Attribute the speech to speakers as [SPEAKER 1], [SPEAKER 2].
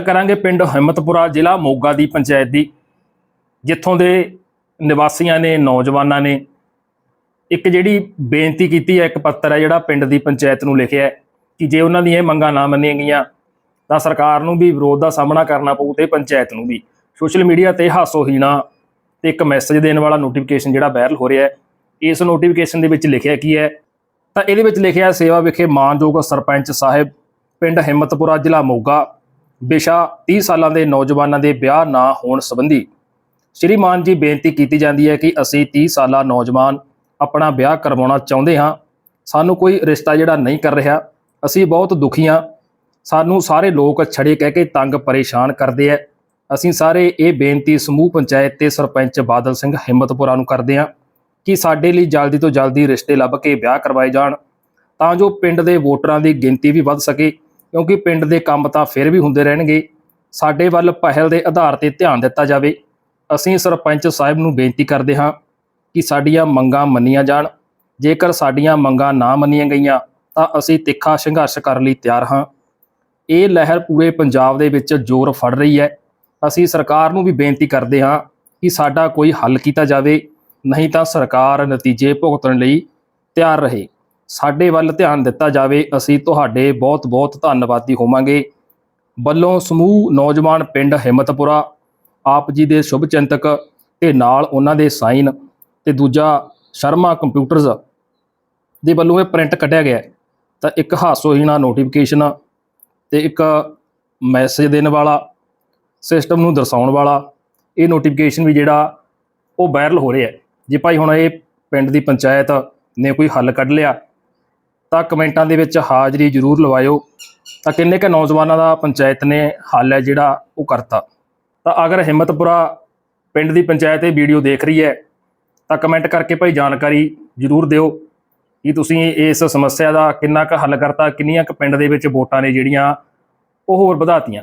[SPEAKER 1] ਕਰਾਂਗੇ ਪਿੰਡ ਹਿੰਮਤਪੁਰਾ ਜ਼ਿਲ੍ਹਾ ਮੋਗਾ ਦੀ ਪੰਚਾਇਤ ਦੀ, ਜਿੱਥੋਂ ਦੇ ਨਿਵਾਸੀਆਂ ਨੇ, ਨੌਜਵਾਨਾਂ ਨੇ ਇੱਕ ਜਿਹੜੀ ਬੇਨਤੀ ਕੀਤੀ ਹੈ, ਇੱਕ ਪੱਤਰ ਹੈ ਜਿਹੜਾ ਪਿੰਡ ਦੀ ਪੰਚਾਇਤ ਨੂੰ ਲਿਖਿਆ ਹੈ ਕਿ ਜੇ ਉਹਨਾਂ ਦੀਆਂ ਇਹ ਮੰਗਾਂ ਨਾ ਮੰਨੀਆਂ ਗਈਆਂ, ਤਾਂ ਸਰਕਾਰ ਨੂੰ ਵੀ ਵਿਰੋਧ ਦਾ ਸਾਹਮਣਾ ਕਰਨਾ ਪਊ ਤੇ ਪੰਚਾਇਤ ਨੂੰ ਵੀ। ਸੋਸ਼ਲ ਮੀਡੀਆ ਤੇ ਹਾਸੋਹੀਣਾ ਤੇ ਇੱਕ ਮੈਸੇਜ ਦੇਣ ਵਾਲਾ ਨੋਟੀਫਿਕੇਸ਼ਨ ਜਿਹੜਾ ਵਾਇਰਲ ਹੋ ਰਿਹਾ ਹੈ, ਇਸ ਨੋਟੀਫਿਕੇਸ਼ਨ ਦੇ ਵਿੱਚ ਲਿਖਿਆ ਕੀ ਹੈ? ਤਾਂ ਇਹਦੇ ਵਿੱਚ ਲਿਖਿਆ ਸੇਵਾ ਵਿਖੇ ਮਾਨਯੋਗ ਸਰਪੰਚ ਸਾਹਿਬ, ਪਿੰਡ ਹਿੰਮਤਪੁਰਾ ਜ਼ਿਲ੍ਹਾ ਮੋਗਾ। ਵਿਸ਼ਾ 30 ਸਾਲਾਂ ਦੇ ਨੌਜਵਾਨਾਂ ਦੇ ਵਿਆਹ ਨਾ ਹੋਣ ਸੰਬੰਧੀ ਸ਼੍ਰੀਮਾਨ ਜੀ ਬੇਨਤੀ ਕੀਤੀ ਜਾਂਦੀ ਹੈ ਕਿ ਅਸੀਂ 30 ਸਾਲਾ ਨੌਜਵਾਨ ਆਪਣਾ ਵਿਆਹ ਕਰਵਾਉਣਾ ਚਾਹੁੰਦੇ ਹਾਂ। ਸਾਨੂੰ ਕੋਈ ਰਿਸ਼ਤਾ ਜਿਹੜਾ ਨਹੀਂ ਕਰ ਰਿਹਾ। ਅਸੀਂ ਬਹੁਤ ਦੁਖੀ ਹਾਂ। ਸਾਨੂੰ ਸਾਰੇ ਲੋਕ ਛੜੇ ਕਹਿ ਕੇ ਤੰਗ ਪਰੇਸ਼ਾਨ ਕਰਦੇ ਆ। ਅਸੀਂ ਸਾਰੇ ਇਹ ਬੇਨਤੀ ਸਮੂਹ ਪੰਚਾਇਤ ਤੇ ਸਰਪੰਚ ਬਾਦਲ ਸਿੰਘ ਹਿੰਮਤਪੁਰਾ ਨੂੰ ਕਰਦੇ ਹਾਂ ਕਿ ਸਾਡੇ ਲਈ ਜਲਦੀ ਤੋਂ ਜਲਦੀ ਰਿਸ਼ਤੇ ਲੱਭ ਕੇ ਵਿਆਹ ਕਰਵਾਏ ਜਾਣ ਤਾਂ ਜੋ ਪਿੰਡ ਦੇ ਵੋਟਰਾਂ ਦੀ ਗਿਣਤੀ ਵੀ ਵੱਧ ਸਕੇ। ਕਿਉਂਕਿ ਪਿੰਡ ਦੇ ਕੰਮ ਤਾਂ ਫਿਰ ਵੀ ਹੁੰਦੇ ਰਹਿਣਗੇ। ਸਾਡੇ ਵੱਲ ਪਹਿਲ ਦੇ ਆਧਾਰ ਤੇ ਧਿਆਨ ਦਿੱਤਾ ਜਾਵੇ। ਅਸੀਂ ਸਰਪੰਚ ਸਾਹਿਬ ਨੂੰ ਬੇਨਤੀ ਕਰਦੇ ਹਾਂ ਕਿ ਸਾਡੀਆਂ ਮੰਗਾਂ ਮੰਨੀਆਂ ਜਾਣ। ਜੇਕਰ ਸਾਡੀਆਂ ਮੰਗਾਂ ਨਾ ਮੰਨੀਆਂ ਗਈਆਂ, ਤਾਂ ਅਸੀਂ ਤਿੱਖਾ ਸੰਘਰਸ਼ ਕਰਨ ਲਈ ਤਿਆਰ ਹਾਂ। ਇਹ ਲਹਿਰ ਪੂਰੇ ਪੰਜਾਬ ਦੇ ਵਿੱਚ ਜ਼ੋਰ ਫੜ ਰਹੀ ਹੈ। ਅਸੀਂ ਸਰਕਾਰ ਨੂੰ ਵੀ ਬੇਨਤੀ ਕਰਦੇ ਹਾਂ ਕਿ ਸਾਡਾ ਕੋਈ ਹੱਲ ਕੀਤਾ ਜਾਵੇ। ਨਹੀਂ ਤਾਂ ਸਰਕਾਰ ਨਤੀਜੇ ਭੁਗਤਣ ਲਈ ਤਿਆਰ ਰਹੇ। ਸਾਡੇ ਵੱਲ ਧਿਆਨ ਦਿੱਤਾ ਜਾਵੇ, ਅਸੀਂ ਤੁਹਾਡੇ ਬਹੁਤ-ਬਹੁਤ ਧੰਨਵਾਦੀ ਹੋਵਾਂਗੇ। ਵੱਲੋਂ ਸਮੂਹ ਨੌਜਵਾਨ ਪਿੰਡ ਹਿੰਮਤਪੁਰਾ, ਆਪ ਜੀ ਦੇ ਸ਼ੁਭ ਚਿੰਤਕ ਤੇ ਨਾਲ ਉਹਨਾਂ ਦੇ ਸਾਈਨ ਤੇ ਦੂਜਾ ਸ਼ਰਮਾ ਕੰਪਿਊਟਰਸ ਦੇ ਵੱਲੋਂ ਇਹ ਪ੍ਰਿੰਟ ਕੱਢਿਆ ਗਿਆ ਤਾਂ ਇੱਕ ਹਾਸੋਹੀਣਾ ਨੋਟੀਫਿਕੇਸ਼ਨ ਤੇ ਇੱਕ ਮੈਸੇਜ ਦੇਣ ਵਾਲਾ ਸਿਸਟਮ ਨੂੰ ਦਰਸਾਉਣ ਵਾਲਾ, ਇਹ ਨੋਟੀਫਿਕੇਸ਼ਨ ਵੀ ਜਿਹੜਾ ਉਹ ਵਾਇਰਲ ਹੋ ਰਿਹਾ ਜੇ ਭਾਈ, ਹੁਣ ਇਹ ਪਿੰਡ ਦੀ ਪੰਚਾਇਤ ਨੇ ਕੋਈ ਹੱਲ ਕੱਢ ਲਿਆ। ਤਾਂ ਕਮੈਂਟਾਂ ਦੇ ਵਿੱਚ ਹਾਜ਼ਰੀ ਜ਼ਰੂਰ ਲਵਾਇਓ। ਤਾਂ ਕਿੰਨੇ ਕੁ ਨੌਜਵਾਨਾਂ ਦਾ ਪੰਚਾਇਤ ਨੇ ਹੱਲ ਹੈ ਜਿਹੜਾ ਉਹ ਕਰਤਾ। ਤਾਂ ਅਗਰ ਹਿੰਮਤਪੁਰਾ ਪਿੰਡ ਦੀ ਪੰਚਾਇਤ ਇਹ ਵੀਡੀਓ ਦੇਖ ਰਹੀ ਹੈ, ਤਾਂ ਕਮੈਂਟ ਕਰਕੇ ਭਾਈ ਜਾਣਕਾਰੀ ਜ਼ਰੂਰ ਦਿਓ। ਕਿ ਤੁਸੀਂ ਇਸ ਸਮੱਸਿਆ ਦਾ ਕਿੰਨਾ ਕੁ ਹੱਲ ਕਰਤਾ, ਕਿੰਨੀਆਂ ਕੁ ਪਿੰਡ ਦੇ ਵਿੱਚ ਵੋਟਾਂ ਨੇ ਜਿਹੜੀਆਂ ਉਹ ਹੋਰ ਵਧਾਤੀਆਂ?